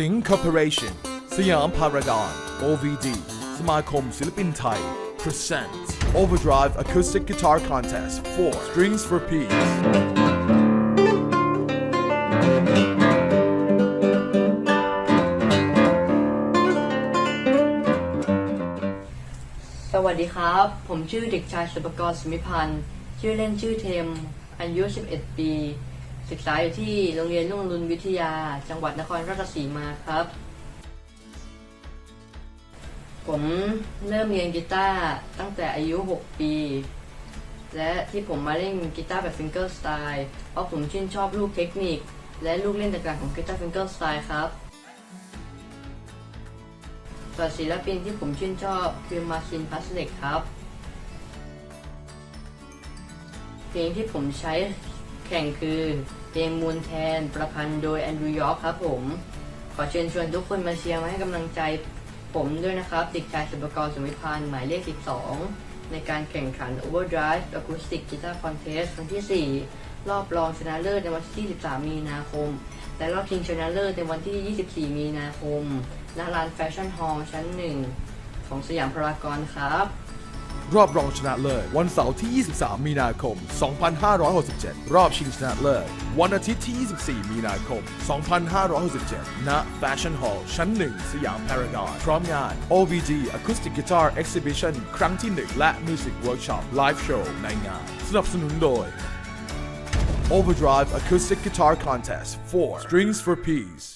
สิงคอร์ปอเรชั่นสยามพารากอน OVD สมาคมศิลปินไทย Present Overdrive Acoustic Guitar Contest 4 Strings for Peace สวัสดีครับ ผมชื่อเด็กชายสุปกรณ์สมิพันธ์ ชื่อเล่นชื่อเทม อายุ 11 ปี ศึกษาอยู่ที่โรงเรียนรุ่งรุนวิทยา จังหวัดนครราชสีมาครับ ผมเริ่มเรียนกีตาร์ตั้งแต่อายุ 6 ปี และที่ผมมาเล่นกีตาร์แบบฟิงเกอร์สไตล์เพราะผมชื่นชอบลูกเทคนิค และลูกเล่นต่างๆของกีตาร์ฟิงเกอร์สไตล์ครับส่วนศิลปินที่ผมชื่นชอบคือมาคินพัสเล็กครับ เพลงที่ผมใช้ แข่งคือเพลงมูนแทน ประพันธ์โดยแอนดรูยอร์ครับผม ขอเชิญชวนทุกคนมาเชียร์มาให้กำลังใจผมด้วยนะครับเด็กชายสุปกรณ์สมิพันธ์หมายเลข 12 ในการแข่งขัน Overdrive Acoustic Guitar Contest ครั้งที่ 4 รอบรองชนะเลิศในวันที่23มีนาคม และรอบชิงชนะเลิศในวันที่ 24 มีนาคมณลานแฟชั่นฮอลล์ชั้นหนึ่งของสยามพารากอนครับ รอบรองชนะเลิศวันเสาร์ที่ 23 มีนาคม 2567 รอบชิงชนะเลิศวันอาทิตย์ที่ 24 มีนาคม 2567 ณ Fashion Hall ชั้น 1 สยามพารากอนพร้อมงาน OVG Acoustic Guitar Exhibition ครั้งที่ 1 และ Music Workshop Live Show ในงาน สนับสนุนโดย Overdrive Acoustic Guitar Contest 4 Strings for Peace